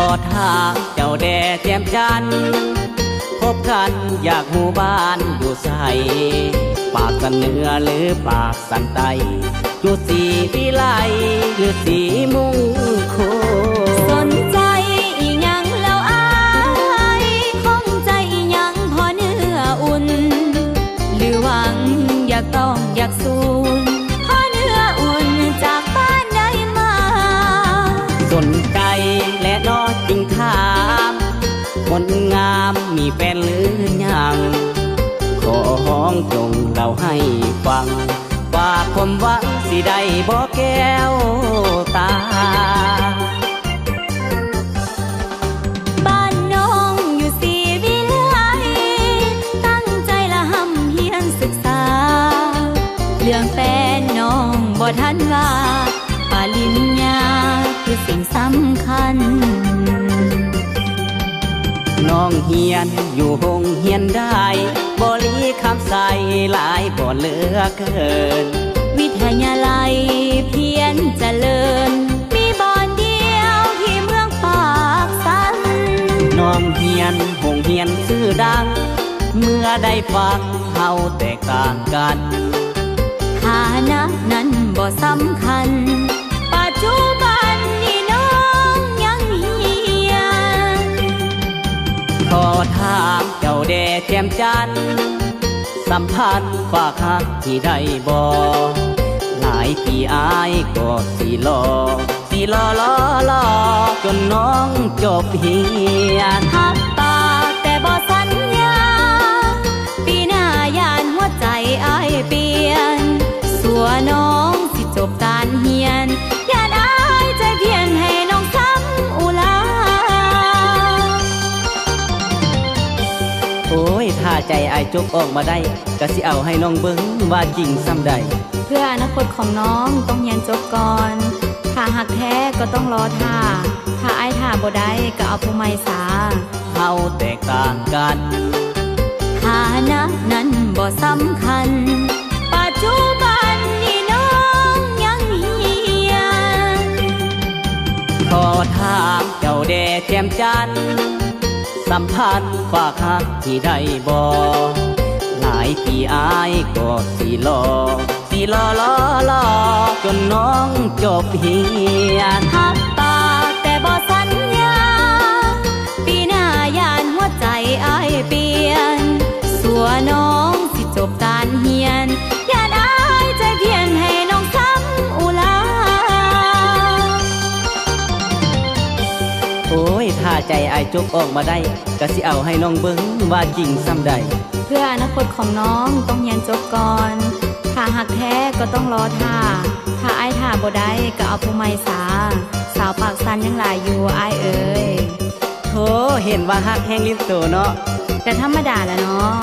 าเจ้าแดแจ่มจันทร์พบกันอยากหูบ้านอยู่ใสปากสันเหนือหรือปากสันใตอยู่สีวิไลหรือสีมุ่งโคสนใจอีหยังแล้วอายคงใจอีหยังพอเนื้ออุ่น หรือหวังอยากต้องอยากสู นงามมีแฟนหรือยังขอห้องจงเราให้ฟังฝากความหวังสิได้บอกแก้วตาบ้านน้องอยู่สีวิไลตั้งใจละหำเฮียนศึกษาเรื่องแฟนน้องบ่ทันว่าปาลิญญาคือสิ่งสำคัญ องเฮียน อยู่หงเฮียนได้บรีคำใสหลายบ่เหลือเกิน วิทยาลัยเพียรเจริญ มีบอนเดียวที่เมืองปากสันน้องเฮียนหงเฮียนชื่อดัง เมื่อได้ฟังเฮาแตกต่างกันฐานะนั้นบ่สำ ขอถามเจ้าแดแจ่มจันสัมพันธ์ฝากหักที่ได้บ่หลายปีอายก็สิรอสิรอรอรอจนน้องจบเฮียนหักปาแต่บ่สัญญา ปีหน้ายานหัวใจอายเปลี่ยน สัวน้องสิจบการ ถ้าใจอายจกออกมาได้ก็สิเอาให้น้องเบิ้งว่าจริงซ้ำใด เพื่ออนาคตของน้องต้องเรียนจบก่อน ถ้าหักแท้ก็ต้องรอท่า ถ้าไอ้ายท่าบ่ได้ก็เอาผู้ไม่สาเฮาแตกต่างกันฐานะนั้นบ่สำคัญ ปัจจุบันนี่น้องยังเฮียนขอถามเจ้าแดแจ่มจันทร์ สัมพันธ์ฝากหักที่ได้บ่หลายปีอายก็สิรอสิรอรอรอจนน้องจบเฮียนหักตา ใจอายจกออกมาได้ก็สิเอาให้น้องเบิ้งว่าจริงซ้ำใด เพื่ออนาคตของน้องต้องเรียนจบก่อน ถ้าหักแท้ก็ต้องรอท่า ถ้าไอ้ายท่าบ่ได้ก็เอาผู้ไม่สา สาวปากสันยังหลายอยู่ไอ้ายเอ๋ยโธเห็นว่าฮักแห้งลิ้นโตเนาะแต่ธรรมดาแหละเนาะ